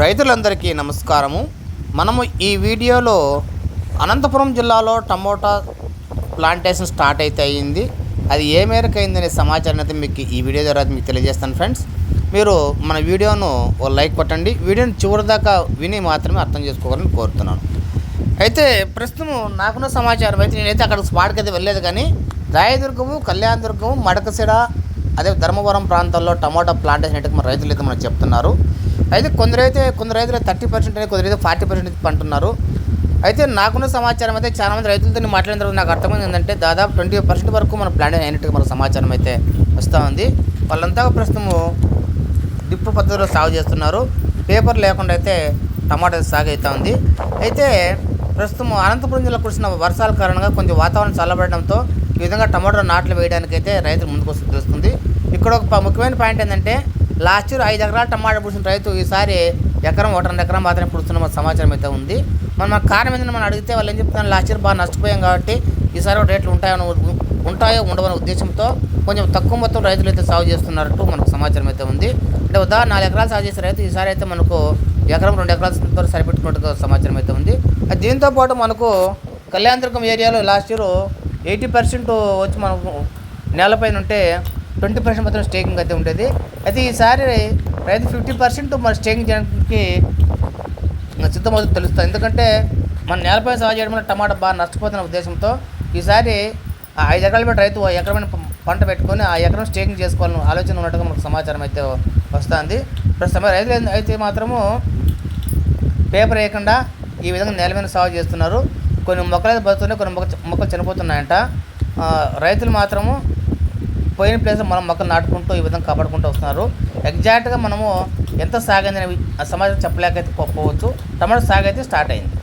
రైతులందరికీ నమస్కారము. మనము ఈ వీడియోలో అనంతపురం జిల్లాలో టమోటా ప్లాంటేషన్ స్టార్ట్ అయితే అయ్యింది. అది ఏ మేరకు అయిందనే సమాచారం అయితే మీకు ఈ వీడియో ద్వారా మీకు తెలియజేస్తాను ఫ్రెండ్స్. మీరు మన వీడియోను ఓ లైక్ కొట్టండి. వీడియోని చివరి దాకా విని మాత్రమే అర్థం చేసుకోవాలని కోరుతున్నాను. అయితే ప్రస్తుతం నాకున్న సమాచారం అయితే నేనైతే అక్కడ స్పాట్కి అయితే వెళ్ళలేదు కానీ రాయదుర్గము కళ్యాణదుర్గము మడకసిర అదే ధర్మవరం ప్రాంతాల్లో టమాటా ప్లాంటేషన్ అయితే మన రైతులు అయితే మనకు చెప్తున్నారు. అయితే కొందరైతే కొందరు రైతులు థర్టీ పర్సెంట్ అనేది కొందరైతే ఫార్టీ పర్సెంట్ పంటున్నారు. అయితే నాకున్న సమాచారం అయితే చాలామంది రైతులతో మాట్లాడిన తర్వాత నాకు అర్థమైంది ఏంటంటే దాదాపు ట్వంటీ పర్సెంట్ వరకు మన ప్లాన్ అయినట్టుగా మన సమాచారం అయితే వస్తూ ఉంది. వాళ్ళంతా ప్రస్తుతము డిప్పు పద్ధతిలో సాగు చేస్తున్నారు. పేపర్ లేకుండా అయితే టమాటా సాగు అవుతా ఉంది. అయితే ప్రస్తుతం అనంతపురం జిల్లా కురిసిన వర్షాల కారణంగా కొంచెం వాతావరణం చల్లబడడంతో ఈ విధంగా టమాటా నాట్లు వేయడానికి అయితే రైతులు ముందుకు వస్తుంది తెలుస్తుంది. ఇక్కడ ఒక ముఖ్యమైన పాయింట్ ఏంటంటే లాస్ట్ ఇయర్ ఐదు ఎకరాలు టమాటా పుడిచిన రైతు ఈసారి ఎకరం ఒకటి ఎకరం మాత్రమే పుడుతున్న సమాచారం అయితే ఉంది. మనం మన కారణం ఏంటంటే మనం అడిగితే వాళ్ళు ఏం చెప్తున్నారు? లాస్ట్ ఇయర్ బాగా నష్టపోయాం కాబట్టి ఈసారి రేట్లు ఉంటాయో ఉంటాయో ఉండవనే ఉద్దేశంతో కొంచెం తక్కువ మొత్తం రైతులు అయితే సాగు చేస్తున్నట్టు మనకు సమాచారం అయితే ఉంది. అంటే ఉదాహరణ నాలుగు ఎకరాలు సాగు చేసే రైతు ఈసారి అయితే మనకు ఎకరం రెండు ఎకరాలతో సరిపెట్టుకున్నట్టుగా సమాచారం అయితే ఉంది. దీంతో పాటు మనకు కళ్యాణదుర్గం ఏరియాలో లాస్ట్ ఇయర్ ఎయిటీ పర్సెంట్ వచ్చి మనకు నేలపైన ఉంటే ట్వంటీ పర్సెంట్ మాత్రం స్టేకింగ్ అయితే ఉండేది అయితే ఈసారి రైతు ఫిఫ్టీ పర్సెంట్ మన స్టేకింగ్ చేయడానికి సిద్ధమవుతుంది తెలుస్తుంది. ఎందుకంటే మన నేలపై సాగు చేయడం వల్ల టమాటా బాగా నష్టపోతున్న ఉద్దేశంతో ఈసారి ఆ ఐదు ఎకరాల పెట్టి రైతు ఎకరమైన పంట పెట్టుకొని ఆ ఎకరం స్టేకింగ్ చేసుకోవాలని ఆలోచన ఉన్నట్టుగా మనకు సమాచారం అయితే వస్తుంది. ప్రస్తుతం రైతులు అయితే మాత్రము పేపర్ వేయకుండా ఈ విధంగా నేల మీద సాగు చేస్తున్నారు. కొన్ని మొక్కలు అయితే బతుకుతున్నాయి కొన్ని మొక్క మొక్కలు చనిపోతున్నాయంట. రైతులు మాత్రము పోయిన ప్లేస్ మనం మొక్కలు నాటుకుంటూ ఈ విధంగా కాపాడుకుంటూ వస్తున్నారు. ఎగ్జాక్ట్గా మనము ఎంత సాగైంది వి- ఆ సమాచారం చెప్పలేకైతే పోవచ్చు. టమాటా సాగు అయితే స్టార్ట్ అయింది.